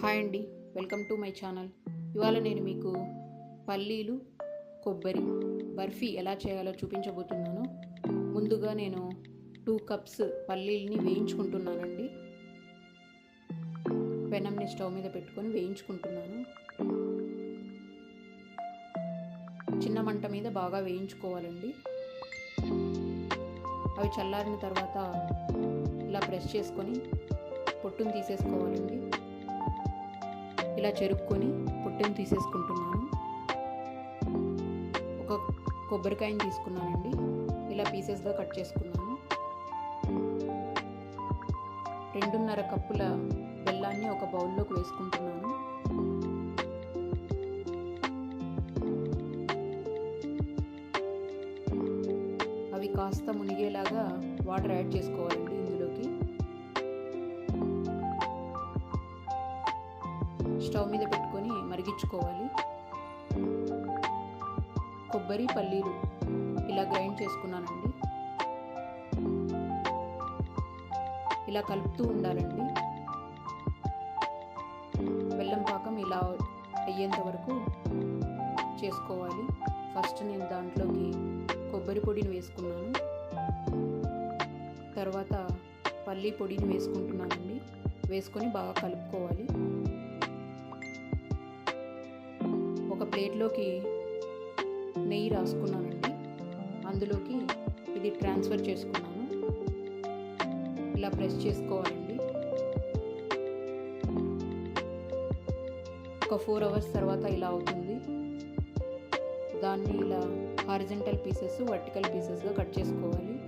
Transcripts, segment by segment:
Hi అండి. Welcome to my channel. ఇవాళ నేను మీకు పల్లీలు కొబ్బరి బర్ఫీ ఎలా చేయాలో చూపించబోతున్నాను. ముందుగా నేను టూ కప్స్ పల్లీలని వేయించుకుంటున్నానండి. పెనంని స్టవ్ మీద పెట్టుకొని వేయించుకుంటున్నాను. చిన్న మంట మీద బాగా వేయించుకోవాలండి. అవి చల్లారిన తర్వాత ఇలా ప్రెస్ చేసుకొని పొట్టును తీసేసుకోవాలండి. ఇలా చెరుక్కొని పొట్టును తీసేసుకుంటున్నాను. ఒక కొబ్బరికాయని తీసుకున్నానండి. ఇలా పీసెస్గా కట్ చేసుకున్నాను. రెండున్నర కప్పుల బెల్లాన్ని ఒక బౌల్లోకి వేసుకుంటున్నాను. అవి కాస్త మునిగేలాగా వాటర్ యాడ్ చేసుకోవాలండి. స్టవ్ మీద పెట్టుకొని మరిగించుకోవాలి. కొబ్బరి పల్లీలు ఇలా గ్రైండ్ చేసుకున్నానండి. ఇలా కలుపుతూ ఉండాలండి. బెల్లం పాకం ఇలా అయ్యేంత వరకు చేసుకోవాలి. ఫస్ట్ నేను దాంట్లోకి కొబ్బరి పొడిని వేసుకున్నాను. తర్వాత పల్లీ పొడిని వేసుకుంటున్నానండి. వేసుకొని బాగా కలుపుకోవాలి. ప్లేట్లోకి నెయ్యి రాసుకున్నానండి. అందులోకి ఇది ట్రాన్స్ఫర్ చేసుకున్నాను. ఇలా ప్రెస్ చేసుకోవాలండి. ఒక ఫోర్ అవర్స్ తర్వాత ఇలా అవుతుంది. దాన్ని ఇలా హారిజెంటల్ పీసెస్ వర్టికల్ పీసెస్గా కట్ చేసుకోవాలి.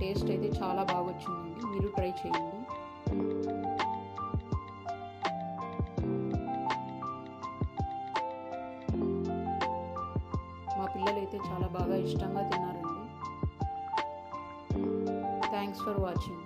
టేస్ట్ అయితే చాలా బాగా వచ్చిందండి మీరు ట్రై చేయండి. మా పిల్లలు అయితే చాలా బాగా ఇష్టంగా తిన్నారండి. Thanks for watching